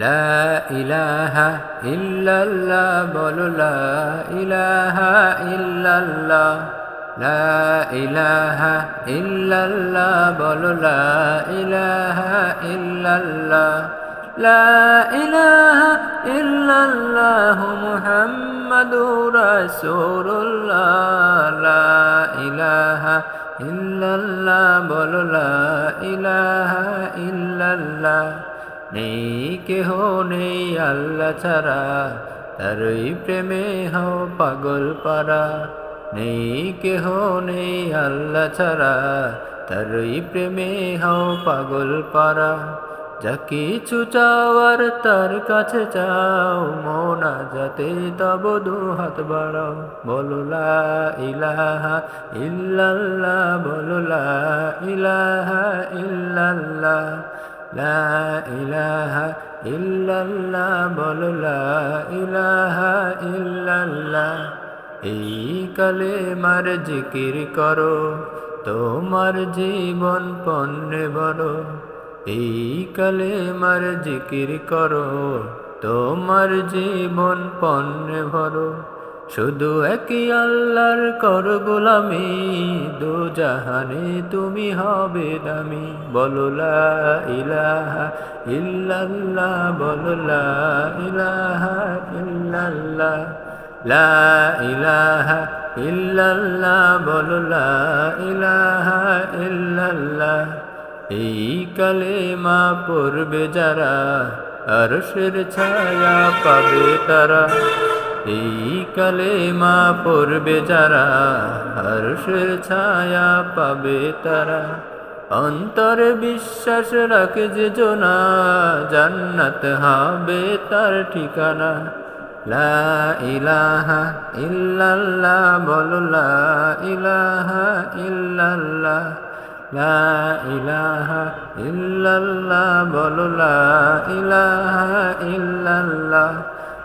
লা ইলাহা ইল্লাল্লাহ, বলো লা ইলাহা ইল্লাল্লাহ, লা ইলাহা ইল্লাল্লাহ, বলো ইলাহা ইল্লাল্লাহ, লা ইলাহা ইল্লাল্লাহ মুহাম্মাদুর রাসূলুল্লাহ, লা ইলাহা ইল্লাল্লাহ, বলো ইলাহা ইল্লাল্লাহ নেই কেহ নেই আল্লাহ ছাড়া, তারই প্রেমে হও পাগল পারা। নেই কেহ নেই আল্লাহ ছাড়া, তারই প্রেমে হও পাগল পারা। যা কিছু চাওয়ার তার কাছে চাও, মোনা যাতে তব দু হাত বাড়াও। বলো লা ইলাহা ইল্লাল্লাহ, বলো লা ইলাহা ইল্লাল্লাহ। লা ইলাহা ইল্লাল্লাহ বলো লা ইলাহা এই কালে মার জিকির করো, তোমার জীবন পণ্যে বড় এই কালে মার জিকির করো, তোমার জীবন পণ্যে ভরো। শুধু একই আল্লাহর কর গোলামি, দু জাহানে তুমি হবে দামি। বলো লা ইলাহা ইল্লাল্লাহ, বলো লা ইলাহা ইল্লাল্লাহ, লা ইলাহা ইল্লাল্লাহ, বলো লা ইলাহা ইল্লাল্লাহ। এই কালেমা পড়বে যারা আর আরশের ছায়া পাবে তারা। এই কালেমা পড়বে যারা হর্ষের ছায়া পাবে তারা। অন্তরে বিশ্বাস রাখে যে জোনা, জান্নাত হবে তার ঠিকানা। লা ইলাহা ইল্লাল্লাহ বলো, লা ইলাহা ইল্লাল্লাহ। লা ইলাহা ইল্লাল্লাহ বলো, লা ইলাহা ইল্লাল্লাহ।